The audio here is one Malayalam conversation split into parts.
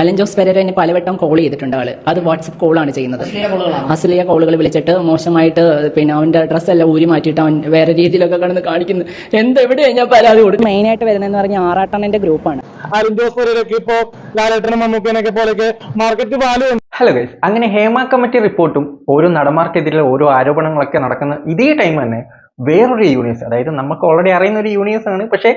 അലൻ ജോസ് പെരേര എന്നെ പലവട്ടം കോൾ ചെയ്തിട്ടുണ്ട് ആൾ. അത് വാട്സപ്പ് കോളാണ് ചെയ്യുന്നത്. അശ്ലീല കോളുകൾ വിളിച്ചിട്ട് മോശമായിട്ട് പിന്നെ അവന്റെ ഡ്രസ്സ് എല്ലാം ഊരി മാറ്റിയിട്ട് അവൻ വേറെ രീതിയിലൊക്കെ കടന്ന് കാണിക്കുന്നു. എന്തെവിടെയാ ഞാൻ പരാതി കൊടുക്കും മെയിൻ ആയിട്ട് വരുന്നതെന്ന് പറഞ്ഞ ആറാട്ടണ്ണന്റെ ഗ്രൂപ്പാണ് അലൻ ജോസ് ഇപ്പോ ലാലേട്ടനും മമ്മൂക്കനൊക്കെ പോലെയൊക്കെ മാർക്കറ്റ് വാല്യൂ ഹലോ ഗൈസ് അങ്ങനെ ഹേമ കമ്മിറ്റി റിപ്പോർട്ടും ഓരോ നടന്മാർക്കെതിരെ ഓരോ ആരോപണങ്ങളൊക്കെ നടക്കുന്ന ഇതേ ടൈം തന്നെ വേറൊരു യൂണിവേഴ്സ് അതായത് നമുക്ക് ഓൾറെഡി അറിയുന്ന ഒരു യൂണിവേഴ്സ് ആണ്. പക്ഷേ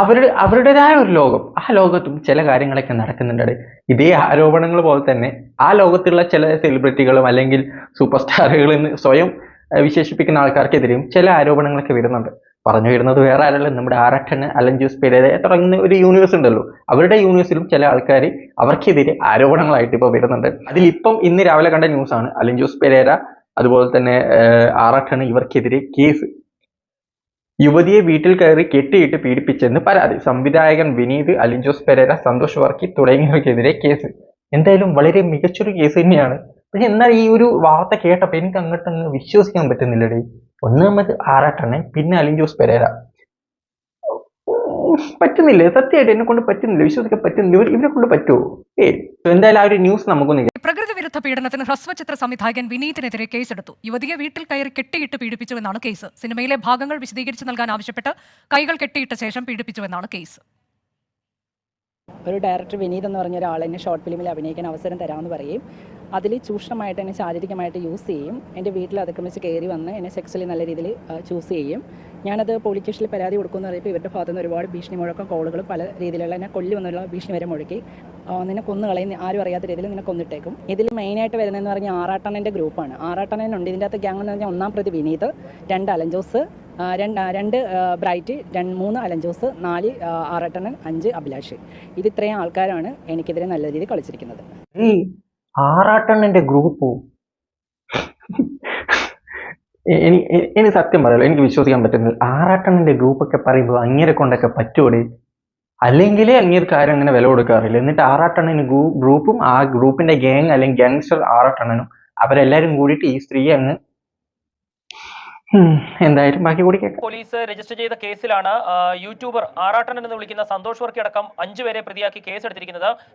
അവരുടെ അവരുടേതായ ഒരു ലോകം. ആ ലോകത്തും ചില കാര്യങ്ങളൊക്കെ നടക്കുന്നുണ്ട്. ഇതേ ആരോപണങ്ങൾ പോലെ തന്നെ ആ ലോകത്തുള്ള ചില സെലിബ്രിറ്റികളും അല്ലെങ്കിൽ സൂപ്പർ സ്റ്റാറുകൾ സ്വയം വിശേഷിപ്പിക്കുന്ന ആൾക്കാർക്കെതിരെയും ചില ആരോപണങ്ങളൊക്കെ വരുന്നുണ്ട്. പറഞ്ഞു വരുന്നത് വേറെ ആരല്ല നമ്മുടെ ആറട്ടന് അലൻ ജോസ് തുടങ്ങുന്ന ഒരു യൂണിവേഴ്സ് ഉണ്ടല്ലോ. അവരുടെ യൂണിവേഴ്സിലും ചില ആൾക്കാർ അവർക്കെതിരെ ആരോപണങ്ങളായിട്ട് ഇപ്പോൾ വരുന്നുണ്ട്. അതിലിപ്പം ഇന്ന് രാവിലെ കണ്ട ന്യൂസാണ് അലൻ ജോസ് പെരേര അതുപോലെ തന്നെ ആറട്ടന് ഇവർക്കെതിരെ കേസ് യുവതിയെ വീട്ടിൽ കയറി കെട്ടിയിട്ട് പീഡിപ്പിച്ചെന്ന് പരാതി. സംവിധായകൻ വിനീത് അലിഞ്ചോസ് പെരേര സന്തോഷ് വർക്കി തുടങ്ങിയവർക്കെതിരെ കേസ്. എന്തായാലും വളരെ മികച്ചൊരു കേസ് തന്നെയാണ്. പക്ഷെ എന്നാൽ ഈ ഒരു വാർത്ത കേട്ടപ്പോൾ എനിക്ക് അങ്ങോട്ടങ്ങ് വിശ്വസിക്കാൻ പറ്റുന്നില്ലടേ. ഒന്നാമത് ആറാട്ടണ്ണൻ പിന്നെ അലിഞ്ചോസ് പെരേര. പറ്റുന്നില്ല? സത്യമായിട്ട് എന്നെ കൊണ്ട് പറ്റുന്നില്ല? വിശ്വസിക്കാൻ പറ്റുന്നില്ല? ഇവർ ഇവരെ കൊണ്ട് പറ്റുമോ ഏ എന്തായാലും ആ ഒരു ന്യൂസ് നമുക്കൊന്നും പ്രകൃതി വിരുദ്ധ പീഡനത്തിന് ഹ്രസ്വചിത്ര സംവിധായകൻ വിനീതിനെതിരെ കേസെടുത്തു. യുവതിയെ വീട്ടിൽ കയറി കെട്ടിയിട്ട് പീഡിപ്പിച്ചുവെന്നാണ് കേസ്. സിനിമയിലെ ഭാഗങ്ങൾ വിശദീകരിച്ച് നൽകാൻ ആവശ്യപ്പെട്ട് കൈകൾ കെട്ടിയിട്ട ശേഷം പീഡിപ്പിച്ചുവെന്നാണ് കേസ്. ഒരു ഡയറക്ടർ വിനീത് എന്ന് പറഞ്ഞ ഒരാൾ എന്നെ ഷോർട്ട് ഫിലിമിൽ അഭിനയിക്കാൻ അവസരം തരാമെന്ന് പറയും. അതിൽ ചൂഷണമായിട്ട് എന്നെ ശാരീരികമായിട്ട് യൂസ് ചെയ്യും. എന്റെ വീട്ടിൽ അതിക്രമിച്ച് കയറി വന്ന് എന്നെ സെക്സ്വലി നല്ല രീതിയിൽ ചൂസ് ചെയ്യും. ഞാനത് പോലീസ് പരാതി കൊടുക്കുമെന്ന് പറയുമ്പോൾ ഇവരുടെ ഭാഗത്തു നിന്ന് ഒരുപാട് ഭീഷണി മുഴക്കം കോളുകൾ പല രീതിയിലുള്ള എന്നെ കൊല്ലി വന്നുള്ള ഭീഷണി വരെ മുഴക്കി. നിന്നെ കൊന്നു കളയും ആരും അറിയാത്ത രീതിയിൽ നിന്നെ കൊന്നിട്ടേക്കും. ഇതിൽ മെയിനായിട്ട് വരുന്നതെന്ന് പറഞ്ഞാൽ ആറാട്ടണ്ണന്റെ ഗ്രൂപ്പാണ് ആറാട്ടണ്ണനുണ്ട് ഇതിന്റെ അകത്ത് ഗ്യാങ് എന്ന് പറഞ്ഞാൽ ഒന്നാം പ്രതി വിനീത് രണ്ട് അലഞ്ചോസ് രണ്ട് രണ്ട് ബ്രൈറ്റ് രണ്ട് മൂന്ന് അലഞ്ചോസ് നാല് ആറാട്ടണൻ അഞ്ച് അഭിലാഷ്. ഇത് ഇത്രയും ആൾക്കാരാണ് എനിക്കെതിരെ നല്ല രീതിയിൽ കളിച്ചിരിക്കുന്നത്. ഈ ആറാട്ടണ്ണന്റെ ഗ്രൂപ്പോ എനിക്ക് സത്യം പറയാലോ എനിക്ക് വിശ്വസിക്കാൻ പറ്റുന്നില്ല. ആറാട്ടണ്ണന്റെ ഗ്രൂപ്പൊക്കെ പറയുമ്പോൾ അങ്ങേരെ കൊണ്ടൊക്കെ പറ്റൂടെ? അല്ലെങ്കിലേ അങ്ങേർക്ക് ആരും അങ്ങനെ വില കൊടുക്കാറില്ല. എന്നിട്ട് ആറാട്ടണ്ണന് ഗ്രൂപ്പും ആ ഗ്രൂപ്പിന്റെ ഗ്യാങ് അല്ലെങ്കിൽ ഗ്യാങ്സ്റ്റർ ആറാട്ടണ്ണനും അവരെല്ലാരും കൂടിയിട്ട് ഈ സ്ത്രീയെ അങ്ങ് എന്തായാലും ബാക്കി കൂടി പോലീസ് രജിസ്റ്റർ ചെയ്ത കേസിലാണ് യൂട്യൂബർ ആറാട്ടൻ എന്ന് വിളിക്കുന്ന സന്തോഷ് വർക്കി അടക്കം അഞ്ചു പേരെ പ്രതിയാക്കി കേസ്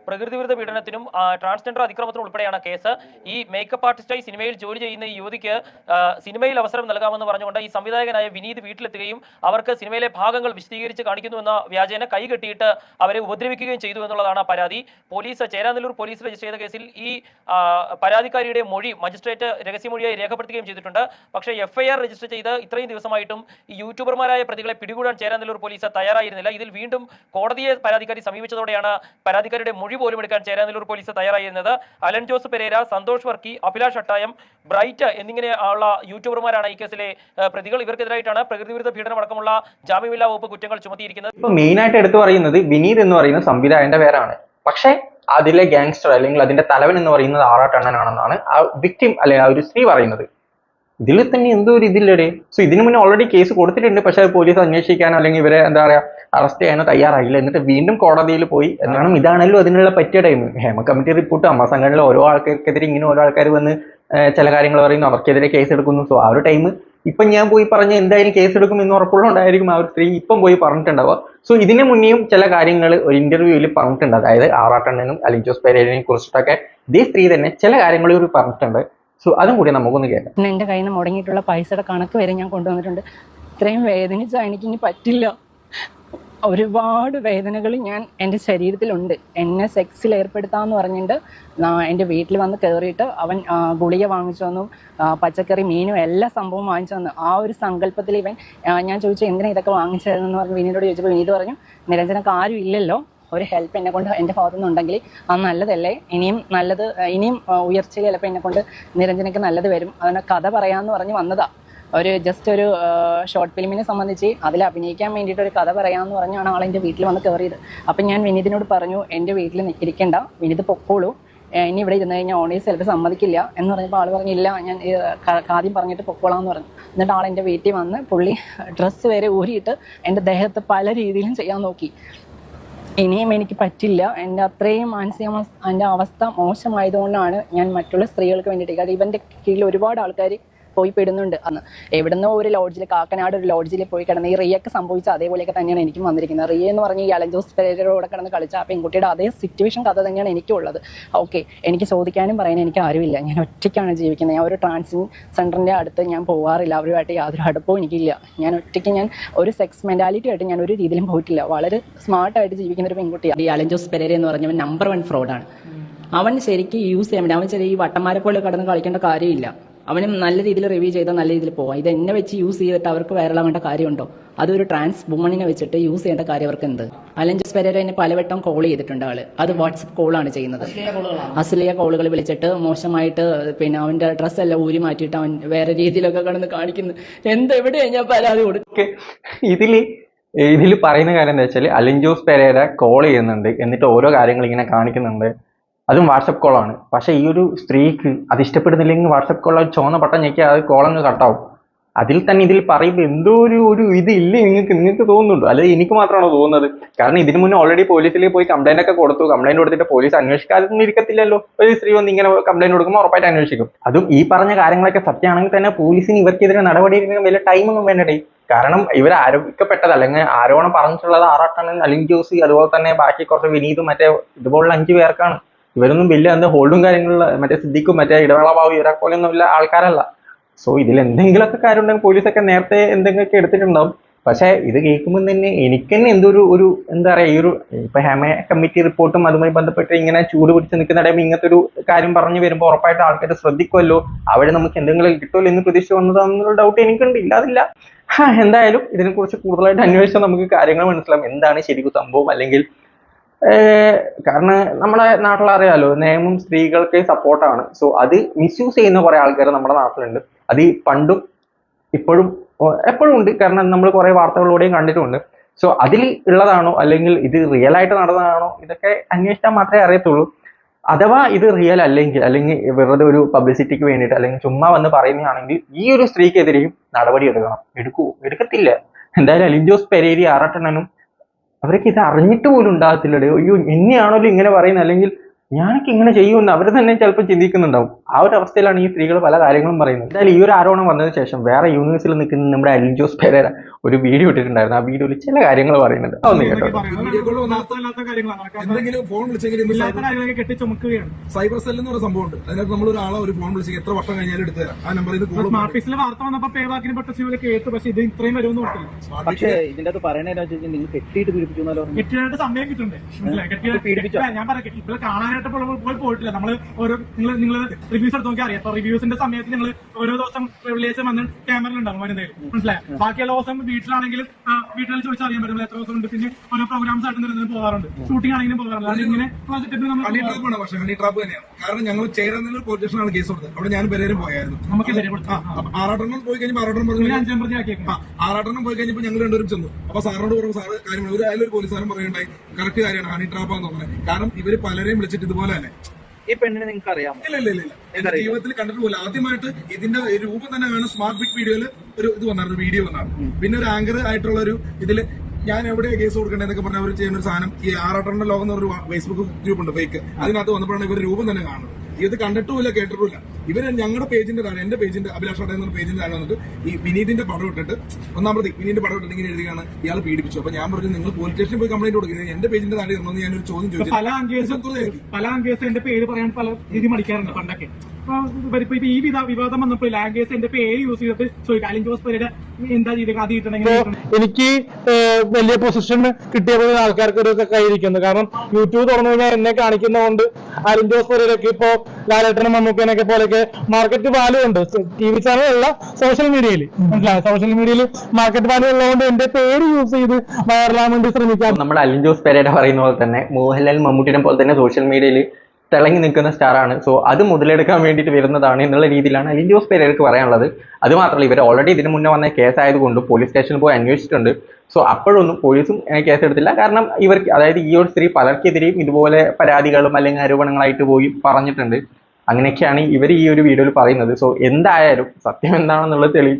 പ്രകൃതി വിരുദ്ധ പീഡനത്തിനും ട്രാൻസ്ജെൻഡർ അതിക്രമത്തിനും ഉൾപ്പെടെയാണ് കേസ്. ഈ മേക്കപ്പ് ആർട്ടിസ്റ്റായി സിനിമയിൽ ജോലി ചെയ്യുന്ന ഈ യുവതിക്ക് സിനിമയിൽ അവസരം നൽകാമെന്ന് പറഞ്ഞുകൊണ്ട് ഈ സംവിധായകനായ വിനീത് വീട്ടിലെത്തുകയും അവർക്ക് സിനിമയിലെ ഭാഗങ്ങൾ വിശദീകരിച്ച് കാണിക്കുന്നുവെന്ന വ്യാജേന കൈ കെട്ടിയിട്ട് അവരെ ഉപദ്രവിക്കുകയും ചെയ്തു എന്നുള്ളതാണ് പരാതി. പോലീസ് ചേരാനല്ലൂർ പോലീസ് രജിസ്റ്റർ ചെയ്ത കേസിൽ ഈ പരാതിക്കാരിയുടെ മൊഴി മജിസ്ട്രേറ്റ് രഹസ്യമൊഴിയായി രേഖപ്പെടുത്തുകയും ചെയ്തിട്ടുണ്ട്. പക്ഷേ എഫ്ഐആർ രജിസ്റ്റർ ചെയ്ത് ഇത്രയും ദിവസമായിട്ടും ഈ യൂട്യൂബർമാരായ പ്രതികളെ പിടികൂടാൻ ചേരാനല്ലൂർ പോലീസ് തയ്യാറായിരുന്നില്ല. ഇതിൽ വീണ്ടും കോടതിയെ പരാതിക്കാരി സമീപിച്ചതോടെയാണ് പരാതിക്കാരിയുടെ മൊഴി പോലും എടുക്കാൻ ചേരാനല്ലൂർ പോലീസ് തയ്യാറായിരുന്നത്. അലൻ ജോസ് പെരേര സന്തോഷ് വർക്കി അഭിലാഷ് അട്ടായം ബ്രൈറ്റ് എന്നിങ്ങനെ ഉള്ള യൂട്യൂബർമാരാണ് ഈ കേസിലെ പ്രതികൾ. ഇവർക്കെതിരായിട്ടാണ് പ്രകൃതി വിരുദ്ധ പീഡനം അടക്കമുള്ള ജാമ്യമില്ലാ വകുപ്പ് കുറ്റങ്ങൾ ചുമത്തിയിരിക്കുന്നത്. ഇപ്പൊ മെയിൻ ആയിട്ട് എടുത്തു പറയുന്നത് വിനീത് എന്ന് പറയുന്ന സംവിധായകന്റെ പേരാണ്. പക്ഷേ അതിലെ ഗാങ്സ്റ്റർ അല്ലെങ്കിൽ അതിന്റെ തലവൻ എന്ന് പറയുന്നത് ആറാട്ടണ്ണനാണെന്നാണ് ആ വിക്ടിം അല്ലെങ്കിൽ ആ ഒരു സ്ത്രീ പറയുന്നത്. ഇതിൽ തന്നെ എന്തോ ഒരു ഇതില്ലടേ. സോ ഇതിനു മുന്നേ ഓൾറെഡി കേസ് കൊടുത്തിട്ടുണ്ട്. പക്ഷെ അത് പോലീസ് അന്വേഷിക്കാനോ അല്ലെങ്കിൽ ഇവരെ എന്താ പറയാ അറസ്റ്റ് ചെയ്യാനോ തയ്യാറായില്ല. എന്നിട്ട് വീണ്ടും കോടതിയിൽ പോയി. എന്നാണ് ഇതാണല്ലോ അതിനുള്ള പറ്റിയ ടൈം ഹേമ കമ്മിറ്റി റിപ്പോർട്ട് അമ്മ സംഘടനയിലെ ഓരോ ആൾക്കാർക്കെതിരെ ഇങ്ങനെ ഓരോ ആൾക്കാർ വന്ന് ചില കാര്യങ്ങൾ പറയുന്നു. അവർക്കെതിരെ കേസ് എടുക്കുന്നു. സോ ആ ഒരു ടൈം ഇപ്പം ഞാൻ പോയി പറഞ്ഞ എന്തായാലും കേസ് എടുക്കും എന്ന് ഉറപ്പുള്ളതുകൊണ്ടായിരിക്കും ആ ഒരു സ്ത്രീ ഇപ്പം പോയി പറഞ്ഞിട്ടുണ്ടാവുക. സോ ഇതിനു മുന്നേയും ചില കാര്യങ്ങൾ ഒരു ഇന്റർവ്യൂവിൽ പറഞ്ഞിട്ടുണ്ട്. അതായത് ആറാട്ടണ്ണനും അലിജോസ് പേരേനെയും കുറിച്ചിട്ടൊക്കെ ഇതേ സ്ത്രീ തന്നെ ചില കാര്യങ്ങൾ ഇവർ പറഞ്ഞിട്ടുണ്ട്. സോ അതും കൂടി നമുക്കൊന്ന് കേൾക്കാം. എന്റെ കയ്യിൽ നിന്ന് മുടങ്ങിയിട്ടുള്ള പൈസയുടെ കണക്ക് വരെ ഞാൻ കൊണ്ടുവന്നിട്ടുണ്ട്. ഇത്രയും വേദനിച്ചാൽ എനിക്കിനി പറ്റില്ല. ഒരുപാട് വേദനകൾ ഞാൻ എന്റെ ശരീരത്തിലുണ്ട്. എന്നെ സെക്സിൽ ഏർപ്പെടുത്താമെന്ന് പറഞ്ഞിട്ട് എന്റെ വീട്ടിൽ വന്ന് കയറിയിട്ട് അവൻ ഗുളിക വാങ്ങിച്ചു തന്നു പച്ചക്കറി മീനും എല്ലാ സംഭവവും വാങ്ങിച്ചു തന്നു. ആ ഒരു സങ്കല്പത്തിൽ ഇവൻ ഞാൻ ചോദിച്ചു എന്തിനാ ഇതൊക്കെ വാങ്ങിച്ചതെന്ന്? പറഞ്ഞ് വിനീതോട് ചോദിച്ചപ്പോൾ വിനീത് പറഞ്ഞു നിരഞ്ജനക്ക് ആരും ഇല്ലല്ലോ. ഒരു ഹെൽപ്പ് എന്നെ കൊണ്ട് എന്റെ ഭാഗത്തു നിന്നുണ്ടെങ്കിൽ അത് നല്ലതല്ലേ? ഇനിയും നല്ലത് ഇനിയും ഉയർച്ചയിൽ ചിലപ്പോൾ എന്നെ കൊണ്ട് നിരഞ്ജനക്ക് നല്ലത് വരും. അതിനെ കഥ പറയാമെന്ന് പറഞ്ഞ് വന്നതാ. ഒരു ജസ്റ്റ് ഒരു ഷോർട്ട് ഫിലിമിനെ സംബന്ധിച്ച് അതിൽ അഭിനയിക്കാൻ വേണ്ടിയിട്ട് ഒരു കഥ പറയാമെന്ന് പറഞ്ഞാണ് ആൾ എന്റെ വീട്ടിൽ വന്ന് കയറിയത് അപ്പം ഞാൻ വിനീതിനോട് പറഞ്ഞു എന്റെ വീട്ടിൽ നിൽക്കിരിക്കേണ്ട വിനീത് പൊക്കോളൂ. ഇനി ഇവിടെ ഇരുന്ന് കഴിഞ്ഞാൽ ഓണേഴ്സ് ചിലപ്പോൾ സമ്മതിക്കില്ല. എന്ന് പറഞ്ഞപ്പോൾ ആൾ പറഞ്ഞില്ല ഞാൻ ആദ്യം പറഞ്ഞിട്ട് പൊക്കോളാം എന്ന് പറഞ്ഞു. എന്നിട്ട് ആൾ എന്റെ വീട്ടിൽ വന്ന് പുള്ളി ഡ്രസ്സ് വരെ ഊരിയിട്ട് എന്റെ ദേഹത്ത് പല രീതിയിലും ചെയ്യാൻ നോക്കി. ഇനിയും എനിക്ക് പറ്റില്ല. എന്റെ അത്രയും മാനസിക എന്റെ അവസ്ഥ മോശമായതുകൊണ്ടാണ് ഞാൻ മറ്റുള്ള സ്ത്രീകൾക്ക് വേണ്ടിയിട്ട്. കാര്യം ഇവന്റെ കീഴിൽ ഒരുപാട് ആൾക്കാർ പോയി പെടുന്നുണ്ട് അന്ന് എവിടുന്നോ ഒരു ലോഡ്ജിൽ കാക്കനാട് ഒരു ലോഡ്ജിൽ പോയി കിടന്ന് ഈ റിയൊക്കെ സംഭവിച്ച അതേപോലെയൊക്കെ തന്നെയാണ് എനിക്കും വന്നിരിക്കുന്നത്. റിയ എന്ന് പറഞ്ഞ ഈ അലൻ ജോസ് പെരേരയോടെ കിടന്ന് കളിച്ച ആ പെൺകുട്ടിയുടെ അതേ സിറ്റുവേഷൻ കഥ തന്നെയാണ് എനിക്കും ഉള്ളത് ഓക്കെ എനിക്ക് ചോദിക്കാനും പറയാനും എനിക്ക് ആരുമില്ല. ഞാൻ ഒറ്റയ്ക്കാണ് ജീവിക്കുന്നത്. ഞാൻ ഒരു ട്രാൻസിങ് സെന്ററിന്റെ അടുത്ത് ഞാൻ പോകാറില്ല അവരുമായിട്ട് യാതൊരു അടുപ്പവും എനിക്കില്ല. ഞാൻ ഒറ്റയ്ക്ക് ഞാൻ ഒരു സെക്സ് മെന്റാലിറ്റി ആയിട്ട് ഞാൻ ഒരു രീതിയിലും പോയിട്ടില്ല. വളരെ സ്മാർട്ടായിട്ട് ജീവിക്കുന്ന ഒരു പെൺകുട്ടിയാണ് ഈ അലൻ പെരേര എന്ന് പറഞ്ഞവൻ നമ്പർ വൺ ഫ്രോഡാണ് അവൻ ശരിക്കും യൂസ് ചെയ്യാൻ വേണ്ടി അവൻ ശരി ഈ വട്ടന്മാരെ പോലെ കടന്ന് കളിക്കേണ്ട കാര്യമില്ല. അവനും നല്ല രീതിയിൽ റിവ്യൂ ചെയ്താൽ നല്ല രീതിയിൽ പോവാം. ഇത് എന്നെ വെച്ച് യൂസ് ചെയ്തിട്ട് അവർക്ക് വൈറലാവേണ്ട കാര്യമുണ്ടോ? അതൊരു ട്രാൻസ് വുമണിനെ വെച്ചിട്ട് യൂസ് ചെയ്യേണ്ട കാര്യം അവർക്ക് എന്ത് അലഞ്ചസ് പെരേര എന്നെ പലവട്ടം കോൾ ചെയ്തിട്ടുണ്ട് ആൾ. അത് വാട്സപ്പ് കോളാണ്? ചെയ്യുന്നത് അസലിയ കോളുകൾ വിളിച്ചിട്ട് മോശമായിട്ട് പിന്നെ അവന്റെ ഡ്രസ് എല്ലാം ഊരി മാറ്റിയിട്ട് അവൻ വേറെ രീതിയിലൊക്കെ കടന്ന് കാണിക്കുന്നു. എന്തെവിടെയാണ് ഞാൻ പരാതി കൊടുക്കും ഇതിൽ ഇതിൽ ഇതിൽ പറയുന്ന കാര്യം എന്താ വെച്ചാൽ അലിൻ ജോസ് പെരേര കോൾ ചെയ്യുന്നുണ്ട്. എന്നിട്ട് ഓരോ കാര്യങ്ങൾ ഇങ്ങനെ കാണിക്കുന്നുണ്ട്. അതും വാട്സപ്പ് കോളാണ് പക്ഷെ ഈ ഒരു സ്ത്രീക്ക് അത് ഇഷ്ടപ്പെടുന്നില്ലെങ്കിൽ വാട്സപ്പ് കോൾ ചുവന്ന പട്ടം ഞെക്കിയാൽ അത് കോളങ്ങ് കട്ടാവും അതിൽ തന്നെ ഇതിൽ പറയുമ്പോൾ എന്തോ ഒരു ഒരു ഇത് നിങ്ങൾക്ക് നിങ്ങൾക്ക് തോന്നുന്നുണ്ടോ? അല്ലെങ്കിൽ എനിക്ക് മാത്രമാണോ തോന്നുന്നത്? കാരണം ഇതിനു മുന്നേ ഓൾറെഡി പോലീസിൽ പോയി കംപ്ലൈന്റ് ഒക്കെ കൊടുത്തു. കംപ്ലൈന്റ് കൊടുത്തിട്ട് പോലീസ് അന്വേഷിക്കാതൊന്നും ഇരിക്കത്തില്ലല്ലോ. ഒരു സ്ത്രീ വന്ന് ഇങ്ങനെ കംപ്ലൈന്റ് കൊടുക്കുമ്പോൾ ഉറപ്പായിട്ട് അന്വേഷിക്കും. അതും ഈ പറഞ്ഞ കാര്യങ്ങളൊക്കെ സത്യമാണെങ്കിൽ തന്നെ പോലീസിന് ഇവർക്കെതിരെ നടപടി എടുക്കാൻ വലിയ ടൈമൊന്നും വേണ്ടേ കാരണം ഇവർ ആരോപിക്കപ്പെട്ടത് അല്ലെങ്കിൽ ആരോപണം പറഞ്ഞിട്ടുള്ളത് ആറാട്ടാണ് അലിൻ ജോസി അതുപോലെ തന്നെ ബാക്കി കുറച്ച് വിനീതും മറ്റേ ഇതുപോലുള്ള അഞ്ചു പേർക്കാണ്. ഇവരൊന്നും വലിയ എന്താ ഹോൾഡും കാര്യങ്ങളുള്ള മറ്റേ സിദ്ദിഖും മറ്റേ ഇടവേള ബാബു ഇവരെ പോലെയൊന്നും ഇല്ല ആൾക്കാരല്ല. സോ ഇതിൽ എന്തെങ്കിലുമൊക്കെ കാര്യം ഉണ്ടെങ്കിൽ പോലീസൊക്കെ നേരത്തെ എന്തെങ്കിലുമൊക്കെ എടുത്തിട്ടുണ്ടാവും. പക്ഷേ ഇത് കേൾക്കുമ്പോൾ തന്നെ എനിക്ക് തന്നെ എന്തോ ഒരു എന്താ പറയുക ഈ ഒരു ഇപ്പൊ ഹേമ കമ്മിറ്റി റിപ്പോർട്ടും അതുമായി ബന്ധപ്പെട്ട് ഇങ്ങനെ ചൂട് പിടിച്ച് നിൽക്കുന്ന ടൈം ഇങ്ങനത്തെ ഒരു കാര്യം പറഞ്ഞു വരുമ്പോൾ ഉറപ്പായിട്ട് ആൾക്കാർ ശ്രദ്ധിക്കുമല്ലോ. അവിടെ നമുക്ക് എന്തെങ്കിലും കിട്ടുമല്ലോ എന്ന് പ്രതീക്ഷ വന്നതാണെന്നുള്ള ഡൗട്ട് എനിക്കുണ്ട്. ഇല്ലാതില്ല എന്തായാലും ഇതിനെക്കുറിച്ച് കൂടുതലായിട്ട് അന്വേഷിച്ചാൽ നമുക്ക് കാര്യങ്ങൾ മനസ്സിലാവും. എന്താണ് ശരിക്കും സംഭവം? അല്ലെങ്കിൽ കാരണം നമ്മുടെ നാട്ടിൽ അറിയാലോ നിയമം സ്ത്രീകൾക്ക് സപ്പോർട്ടാണ്. സോ അത് മിസ്യൂസ് ചെയ്യുന്ന കുറെ ആൾക്കാർ നമ്മുടെ നാട്ടിലുണ്ട്. അത് ഈ പണ്ടും ഇപ്പോഴും എപ്പോഴും ഉണ്ട്. കാരണം നമ്മൾ കുറെ വാർത്തകളിലൂടെയും കണ്ടിട്ടുണ്ട്. സോ അതിൽ ഉള്ളതാണോ അല്ലെങ്കിൽ ഇത് റിയൽ ആയിട്ട് നടന്നതാണോ ഇതൊക്കെ അന്വേഷിച്ചാൽ മാത്രമേ അറിയത്തുള്ളൂ. അഥവാ ഇത് റിയൽ അല്ലെങ്കിൽ അല്ലെങ്കിൽ വെറുതെ ഒരു പബ്ലിസിറ്റിക്ക് വേണ്ടിയിട്ട് അല്ലെങ്കിൽ ചുമ്മാ വന്ന് പറയുന്നതാണെങ്കിൽ ഈ ഒരു സ്ത്രീക്കെതിരെയും നടപടി എടുക്കണം. എടുക്കൂ എടുക്കത്തില്ല. എന്തായാലും അലിൻജോസ് പെരേരി ആറട്ടണനും അവരൊക്കെ ഇത് അറിഞ്ഞിട്ട് പോലും ഉണ്ടാകത്തില്ലടേ. അയ്യോ എന്നെയാണല്ലോ ഇങ്ങനെ പറയുന്നത്? അല്ലെങ്കിൽ ഞാനൊക്കെ ഇങ്ങനെ ചെയ്യുമെന്ന് അവർ തന്നെ ചിലപ്പോൾ ചിന്തിക്കുന്നുണ്ടാവും. ആ ഒരു അവസ്ഥയിലാണ് ഈ സ്ത്രീകൾ പല കാര്യങ്ങളും പറയുന്നത്. എന്തായാലും ഈ ഒരു ആരോപണം വന്നതിന് ശേഷം വേറെ യൂണിവേഴ്സിൽ നിൽക്കുന്ന നമ്മുടെ അലിൻ ജോസ് പെരേര ഒരു വീഡിയോ ഇട്ടിട്ടുണ്ടായിരുന്നു. ആ വീഡിയോയിൽ ചില കാര്യങ്ങൾ പറയുന്നുണ്ട്. അതൊന്ന് കേട്ടോ. എന്തെങ്കിലും ഫോൺ സൈബർ സെൽ എന്ന് സംഭവം സംഭവമുണ്ട്. അതിനകത്ത് നമ്മൾ ഒരാളെ ഒരു ഫോൺ വിളിച്ച് എത്ര വർഷം കഴിഞ്ഞാലും എടുത്തു തരാം. ആ നമ്പറിൽ സ്മാർട്ട് ഫീസിലെ വാർത്ത വന്നപ്പോ പേവാക്കിന് പെട്ട സിവിൽ കേട്ടു. പക്ഷെ ഇത് ഇത്രയും വരുമെന്ന് ഓർത്തില്ല പക്ഷേ ഇതിന്റെ അകത്ത് വെച്ചാൽ നിങ്ങൾ കെട്ടിയിട്ട് പീഡിപ്പിച്ചു കെട്ടിയായിട്ട് സമയം കിട്ടുന്നുണ്ട്. ഞാൻ പറയാം ഇപ്പോൾ പോയി പോയിട്ടില്ല. നമ്മൾ ഓരോ നിങ്ങൾ നിങ്ങൾ റിവ്യൂസ് എടുത്ത് നോക്കി അറിയാം. അപ്പൊ റിവ്യൂസിന്റെ സമയത്ത് നിങ്ങൾ ഓരോ ദിവസം വെള്ളിയാഴ്ച വന്ന് ക്യാമറ ഉണ്ടാവും വരുന്നതിൽ മനസ്സിലായി? ബാക്കിയുള്ള ദിവസം വീട്ടിലാണെങ്കിൽ വീട്ടിൽ ചോദിച്ചാൽ അറിയാൻ പറ്റും. എത്ര ദിവസം ഉണ്ട്? പിന്നെ ഓരോ പ്രോഗ്രാംസ് ആയിട്ട് നിരന്തരം പോകാറുണ്ട്. ഷൂട്ടിംഗ് ആണെങ്കിലും പോകാറുണ്ട്. അത് ഇങ്ങനെ നമ്മൾ ഹണി ട്രാപ്പാണ് പക്ഷെ ഹണി ട്രാപ്പ് തന്നെയാണ് കാരണം ഞങ്ങൾ ചേരുന്ന കേസ് കൊടുത്തത്. അവിടെ ഞാൻ പേരും പോയായിരുന്നു. നമുക്ക് ആറാട്ടെണ്ണം പോയി കഴിഞ്ഞാൽ ആറാട്ടെണ്ണം പറഞ്ഞു അഞ്ചാം പ്രതി ആക്കിയേക്കും ആറാട്ടെണ്ണം പോയി കഴിഞ്ഞപ്പോൾ ഞങ്ങൾ രണ്ടുപേരും ചെന്നു. അപ്പൊ സാറിനോട് പറഞ്ഞു സാറ് കാര്യം ഒരു ആയാലും ഒരു പോലീസുകാരൻ പറയുണ്ടായി കറക്റ്റ് കാര്യമാണ്. ഹണി ട്രാപ്പാന്ന് പറഞ്ഞത്. കാരണം ഇവർ പലരെയും വിളിച്ചിട്ട് ഇതുപോലെ തന്നെ. ഈ പെണ്ണിനെ നിങ്ങൾക്ക് അറിയാമോ ഇല്ല ഇല്ല ഇല്ല. എന്റെ ജീവിതത്തിൽ കണ്ടിട്ട് പോലും ആദ്യമായിട്ട് ഇതിന്റെ രൂപം തന്നെ കാണുന്ന സ്മാർട്ട് ബിറ്റ് വീഡിയോയിൽ ഒരു ഇത് വന്നായിരുന്നു വീഡിയോ വന്നായിരുന്നു പിന്നെ ഒരു ആങ്കർ ആയിട്ടുള്ള ഒരു ഇതിൽ ഞാൻ എവിടെ കേസ് കൊടുക്കണ്ടെന്നൊക്കെ പറഞ്ഞ അവർ ചെയ്യുന്ന ഒരു സാധനം ഈ ആറാട്ടറിന്റെ ലോകം എന്ന് പറഞ്ഞ ഫേസ്ബുക്ക് ഗ്രൂപ്പ് ഉണ്ട് ഫേക്ക് അതിനകത്ത് വന്നപ്പോഴാണ് ഇവർ രൂപം തന്നെ കാണുന്നത്. ഇത് കണ്ടിട്ടുമില്ല കേട്ടിട്ടുമില്ല. ഇവർ ഞങ്ങളുടെ പേജിന്റെ താഴെ എന്റെ പേജിന്റെ അഭിലാഷ് എന്ന പേജിന്റെ താഴെ വന്നിട്ട് ഈ വിനീതിന്റെ പടം ഇട്ടിട്ട് ഒന്നാമത് വിനീതിന്റെ പടം ഇട്ടിട്ട് ഇങ്ങനെ എഴുതിയാണ് ഇയാൾ പീഡിപ്പിച്ചു. അപ്പൊ ഞാൻ പറഞ്ഞു നിങ്ങൾ പോലീസ് സ്റ്റേഷനിൽ പോയി കംപ്ലൈന്റ് കൊടുക്കുന്നത് എന്റെ പേജിന്റെ താഴെ ഞാൻ ഒരു ചോദ്യം ചോദിച്ചു. പല അങ്കേസും പല അങ്കേസും എന്റെ പേര് പറയാൻ പല രീതി മടിക്കാറുണ്ട് പണ്ടൊക്കെ. ഇപ്പൊ ഈ വിധ വിവാദം വന്നപ്പോ ലാംഗ്വേജ് എന്റെ പേര് യൂസ് ചെയ്തിട്ട് ചോദിക്കാം. അല്ലെങ്കിൽ ജോസ് പേരുടെ എന്താ ചെയ്തത് അത് ഇപ്പോ എനിക്ക് വലിയ പൊസിഷൻ കിട്ടിയപ്പോൾ ആൾക്കാർക്ക് ഒരു കൈയിരിക്കുന്നു കാരണം യൂട്യൂബ് തുറന്നു കഴിഞ്ഞാൽ എന്നെ കാണിക്കുന്നതുകൊണ്ട് അലിൻ ജോസ് പെരേരൊക്കെ ഇപ്പോ ലാലേട്ടനും മമ്മൂക്കനൊക്കെ പോലെയൊക്കെ മാർക്കറ്റ് വാല്യൂ ഉണ്ട്. ടി വി ചാനൽ ഉള്ള സോഷ്യൽ മീഡിയയിൽ മനസ്സിലായി? സോഷ്യൽ മീഡിയയിൽ മാർക്കറ്റ് വാല്യൂ ഉള്ളതുകൊണ്ട് എന്റെ പേര് യൂസ് ചെയ്ത് വൈറലാൻ വേണ്ടി ശ്രമിക്കാം. നമ്മൾ അലിൻ ജോസ് പറയുന്ന പോലെ തന്നെ മോഹൻലാൽ മമ്മൂട്ടിനെ പോലെ തന്നെ സോഷ്യൽ മീഡിയയിൽ തിളങ്ങി നിൽക്കുന്ന സ്റ്റാറാണ് സോ അത് മുതലെടുക്കാൻ വേണ്ടിയിട്ട് വരുന്നതാണ് എന്നുള്ള രീതിയിലാണ് അലിൻ ജോസ് പെരേരക്ക് പറയാനുള്ളത്. അത് മാത്രമല്ല ഇവർ ഓൾറെഡി ഇതിന് മുന്നേ വന്ന കേസ് ആയതുകൊണ്ട് പോലീസ് സ്റ്റേഷനിൽ പോയി അന്വേഷിച്ചിട്ടുണ്ട്. സോ അപ്പോഴൊന്നും പോലീസും കേസ് എടുത്തില്ല. കാരണം ഇവർക്ക് അതായത് ഈ ഒരു സ്ത്രീ പലർക്കെതിരെയും ഇതുപോലെ പരാതികളും അല്ലെങ്കിൽ ആരോപണങ്ങളായിട്ട് പോയി പറഞ്ഞിട്ടുണ്ട്. അങ്ങനെയൊക്കെയാണ് ഇവർ ഈ ഒരു വീഡിയോയിൽ പറയുന്നത്. സോ എന്തായാലും സത്യം എന്താണെന്നുള്ളത് തെളി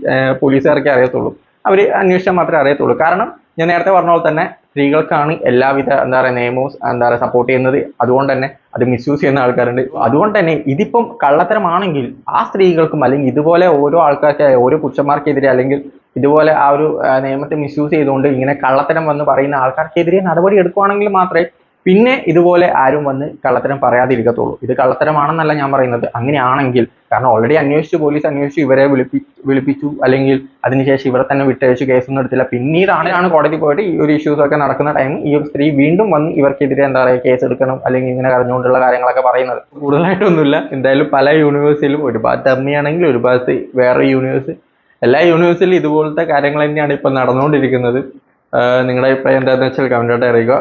പോലീസുകാർക്കേ അറിയത്തുള്ളൂ. അവർ അന്വേഷിച്ചാൽ മാത്രമേ അറിയത്തുള്ളൂ. കാരണം ഞാൻ നേരത്തെ പറഞ്ഞ പോലെ തന്നെ സ്ത്രീകൾക്കാണ് എല്ലാവിധ എന്താ പറയുക നിയമവും എന്താ പറയുക സപ്പോർട്ട് ചെയ്യുന്നത്. അതുകൊണ്ട് തന്നെ അത് മിസ്യൂസ് ചെയ്യുന്ന ആൾക്കാരുണ്ട്. അതുകൊണ്ട് തന്നെ ഇതിപ്പം കള്ളത്തരമാണെങ്കിൽ ആ സ്ത്രീകൾക്കും അല്ലെങ്കിൽ ഇതുപോലെ ഓരോ ആൾക്കാർക്ക് ഓരോ പുരുഷന്മാർക്കെതിരെ അല്ലെങ്കിൽ ഇതുപോലെ ആ ഒരു നിയമത്തെ മിസ്യൂസ് ചെയ്തുകൊണ്ട് ഇങ്ങനെ കള്ളത്തരം വന്ന് പറയുന്ന ആൾക്കാർക്കെതിരെ നടപടി എടുക്കുവാണെങ്കിൽ മാത്രമേ പിന്നെ ഇതുപോലെ ആരും വന്ന് കള്ളത്തരം പറയാതിരിക്കത്തുള്ളൂ. ഇത് കള്ളത്തരമാണെന്നല്ല ഞാൻ പറയുന്നത്. അങ്ങനെയാണെങ്കിൽ കാരണം ഓൾറെഡി അന്വേഷിച്ചു പോലീസ് അന്വേഷിച്ചു ഇവരെ വിളിപ്പി വിളിപ്പിച്ചു. അല്ലെങ്കിൽ അതിനുശേഷം ഇവരെ തന്നെ വിട്ടയച്ചു കേസൊന്നും എടുത്തില്ല. പിന്നീടാണ് കോടതി പോയിട്ട് ഈ ഒരു ഇഷ്യൂസ് ഒക്കെ നടക്കുന്ന ടൈം ഈ ഒരു സ്ത്രീ വീണ്ടും വന്ന് ഇവർക്കെതിരെ എന്താ പറയുക കേസ് എടുക്കണം അല്ലെങ്കിൽ ഇങ്ങനെ കരഞ്ഞുകൊണ്ടുള്ള കാര്യങ്ങളൊക്കെ പറയുന്നത്. കൂടുതലായിട്ടൊന്നുമില്ല. എന്തായാലും പല യൂണിവേഴ്സിലും ഒരുപാട് ഒരു ഒരുപാട് വേറെ യൂണിവേഴ്സ് എല്ലാ യൂണിവേഴ്സിലും ഇതുപോലത്തെ കാര്യങ്ങൾ തന്നെയാണ് ഇപ്പം നടന്നുകൊണ്ടിരിക്കുന്നത്. നിങ്ങളുടെ അഭിപ്രായം എന്താണെന്ന് വെച്ചാൽ കമന്റായിട്ട് അറിയുക